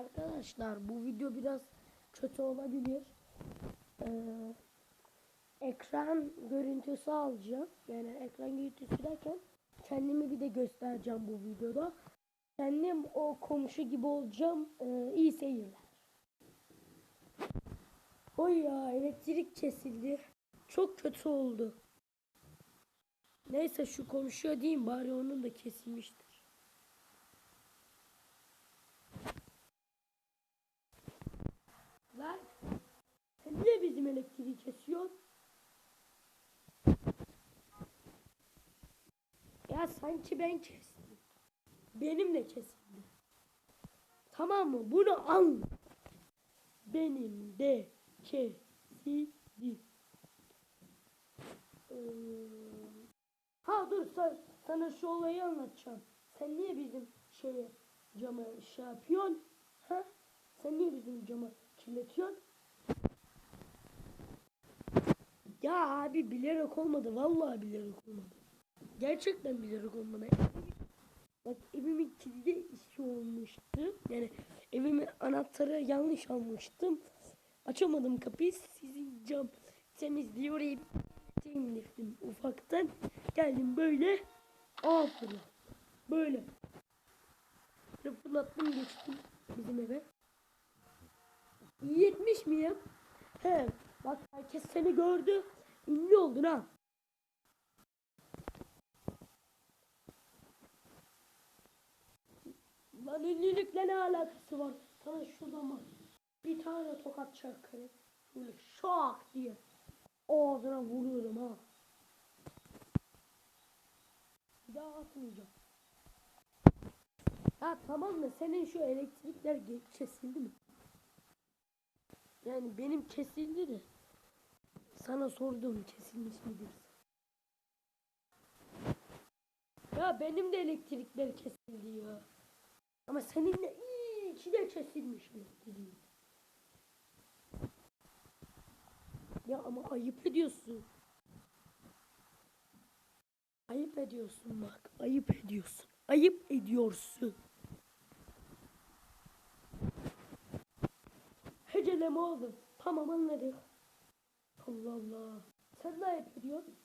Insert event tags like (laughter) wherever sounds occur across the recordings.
Arkadaşlar bu video biraz kötü olabilir. Ee, ekran görüntüsü alacağım. Yani ekran görüntüsü derken kendimi bir de göstereceğim bu videoda. Kendim o komşu gibi olacağım. Ee, iyi seyirler. Oy ya elektrik kesildi. Çok kötü oldu. Neyse şu komşuya diyeyim bari onun da kesilmiştir. Lan sen niye bizim elektriği kesiyorsun? Ya sanki ben kestim. Benim de kesildi. Tamam mı? Bunu al. Benim de kesildi. Ee, Ha dur sen, sana şu olayı anlatacağım. Sen niye bizim şeye cama şey yapıyorsun? Ha? Sen niye bizim camı kirletiyorsun? Ya abi bilerek olmadı. Vallahi bilerek olmadı. Gerçekten bilerek olmadı. Bak evimin kilidi işi olmuştu. Yani evimin anahtarı yanlış almıştım. Açamadım kapıyı. Sizin cam temizliyorum. Temizledim ufaktan. Geldim böyle. Aa. Böyle. Böyle fırlattım geçtim bizim eve. 70 miyim? He. Bak herkes seni gördü. Ünlü oldun ha. Lan ünlülükle ne alakası var? Sana şuradan bak. Bir tane tokat çakarım. Böyle şak diye. Ağzına vuruyorum ha. Bir daha atmayacağım. Ha tamam da senin şu elektrikler kesildi mi? Yani benim kesildi de. Sana sordum kesilmiş mi diye. Ya benim de elektrikler kesildi ya. Ama senin de iyi de kesilmiş elektriğin. Ya ama ayıp ediyorsun. Ayıp ediyorsun bak. Ayıp ediyorsun. Ayıp ediyorsun. Heceleme oğlum. Tamam anladık. Allah Allah. Sen ne ayıp ediyorsun?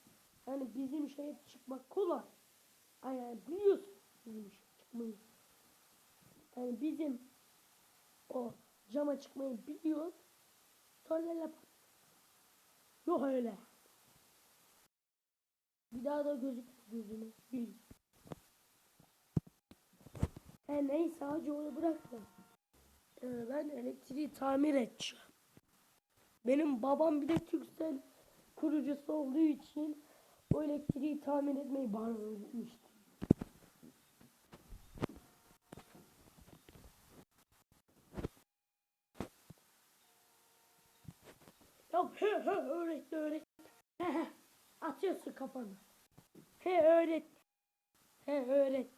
Yani bizim şeye çıkmak kolay. Ay yani biliyorsun bizim şeye çıkmayı. Yani bizim o cama çıkmayı biliyor. Sonra laf. Yok öyle. Bir daha da gözük gözüme. Bil. He neyse hacı onu bırakma. Ee, ben elektriği tamir edeceğim. Benim babam bir de Türksel kurucusu olduğu için o elektriği tamir etmeyi bana öğretmişti. Ya he he öğretti öğretti. He he atıyorsun kafanı. He öğret. He öğret.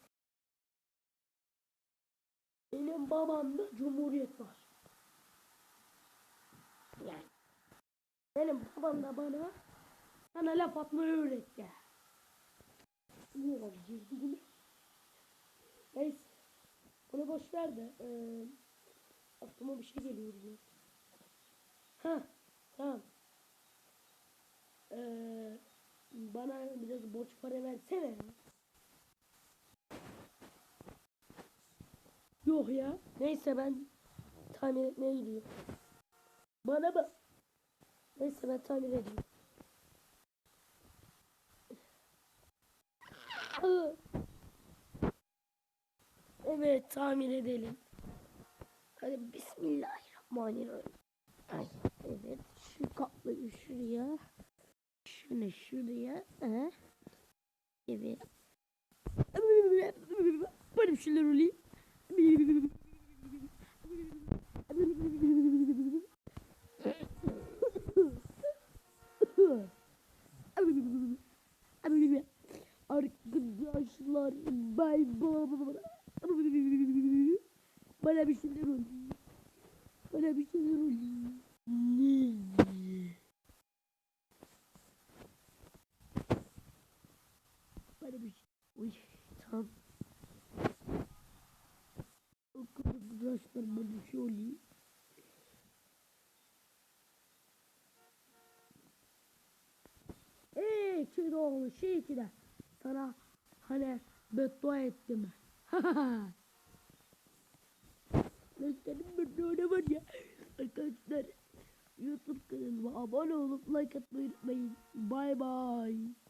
Benim babamda cumhuriyet var. Yani. Benim babam da bana sana laf atmayı öğretti. Niye var girdi gibi? Neyse. Onu boş ver de. Eee aklıma bir şey geliyor. Ha, tamam. Eee bana biraz borç para versene. Yok ya. Neyse ben tamir etmeye gidiyorum. Bana bak. Neyse ben tamir edeyim. Evet tamir edelim. Hadi bismillahirrahmanirrahim. Ay evet şu kaplayı şuraya. Şunu şuraya. Ha. Evet. Böyle bir şeyler oluyor. Arkadaşlar bay bay. Bana bir şeyler oluyor. Bana bir şeyler oluyor. Bana bir şey. Uy tamam. Arkadaşlar arkadaşlar böyle şey oluyor. Eee kid oğlu şey ki de sana hani beddua ettim. (laughs) Senin beddua ne var ya? Arkadaşlar YouTube kanalıma abone olup like atmayı unutmayın. Bye bye.